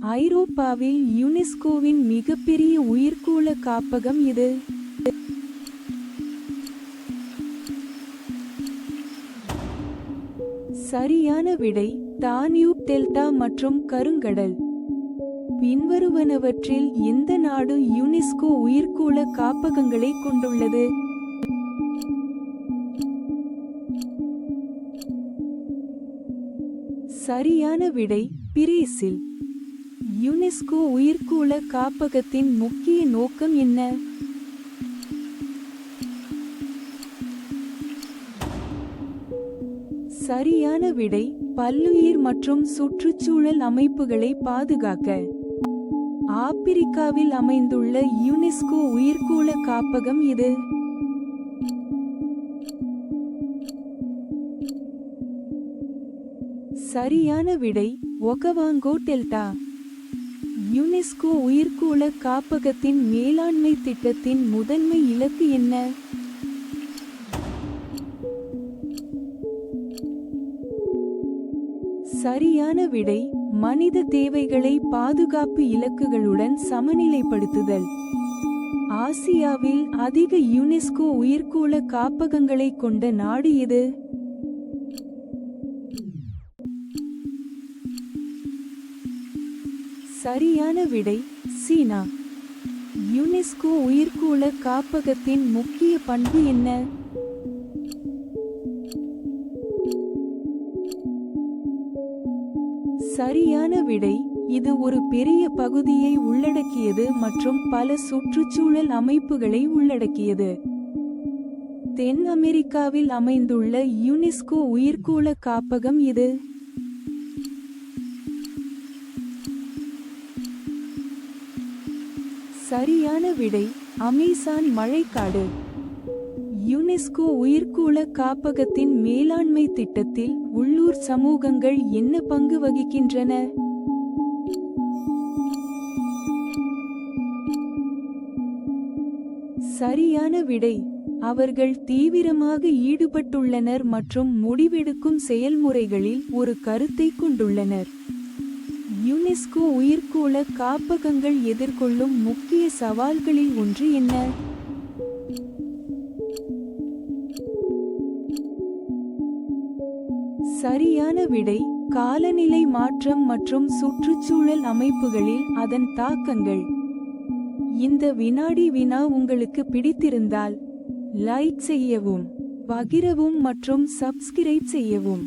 ஐரோப்பாவில் யுனெஸ்கோவின் மிகப்பெரிய உயிர்கூல காப்பகம் இது. சரியான விடை தானியூப் டெல்டா மற்றும் கருங்கடல். பின்வருவனவற்றில் எந்த நாடு யுனெஸ்கோ உயிர்கூல காப்பகங்களை கொண்டுள்ளது? சரியான விடை பிரேசில். யுனெஸ்கோ உயிர்க்கோள காப்பகத்தின் முக்கிய நோக்கம் என்ன? சரியான விடை பல்லுயிர் மற்றும் சுற்றுச்சூழல் அமைப்புகளை பாதுகாக்க. ஆப்பிரிக்காவில் அமைந்துள்ள யுனெஸ்கோ உயிர்க்கோள காப்பகம் இது. சரியான விடை ஒகவாங்கோ டெல்டா. யுனெஸ்கோ உயிர்கோள காப்பகத்தின் மேலாண்மை திட்டத்தின் முதன்மை இலக்கு என்ன? சரியான விடை மனித தேவைகளை பாதுகாப்பு இலக்குகளுடன் சமநிலைப்படுத்துதல். ஆசியாவில் அதிக யுனெஸ்கோ உயிர்கோள காப்பகங்களை கொண்ட நாடு எது? சரியான விடை சீனா. யுனெஸ்கோ உயிர்க்கோள காப்பகத்தின் முக்கிய பண்பு என்ன? சரியான விடை இது ஒரு பெரிய பகுதியை உள்ளடக்கியது மற்றும் பல சுற்றுச்சூழல் அமைப்புகளை உள்ளடக்கியது. தென் அமெரிக்காவில் அமைந்துள்ள யுனெஸ்கோ உயிர்க்கோள காப்பகம் இது. சரியான விடை அமேசான் மழைக்காடு. யுனெஸ்கோ உயிர்கூல காப்பகத்தின் மேலாண்மை திட்டத்தில் உள்ளூர் சமூகங்கள் என்ன பங்கு வகிக்கின்றன? சரியான விடை அவர்கள் தீவிரமாக ஈடுபட்டுள்ளனர் மற்றும் முடிவெடுக்கும் செயல்முறைகளில் ஒரு கருத்தை கொண்டுள்ளனர். யுனெஸ்கோ உயிர்கோள காப்பகங்கள் எதிர்கொள்ளும் முக்கிய சவால்களில் ஒன்று என்ன? சரியான விடை காலநிலை மாற்றம் மற்றும் சுற்றுச்சூழல் அமைப்புகளில் அதன் தாக்கங்கள். இந்த வினாடி வினா உங்களுக்கு பிடித்திருந்தால் லைக் செய்யவும் பகிரவும் மற்றும் சப்ஸ்கிரைப் செய்யவும்.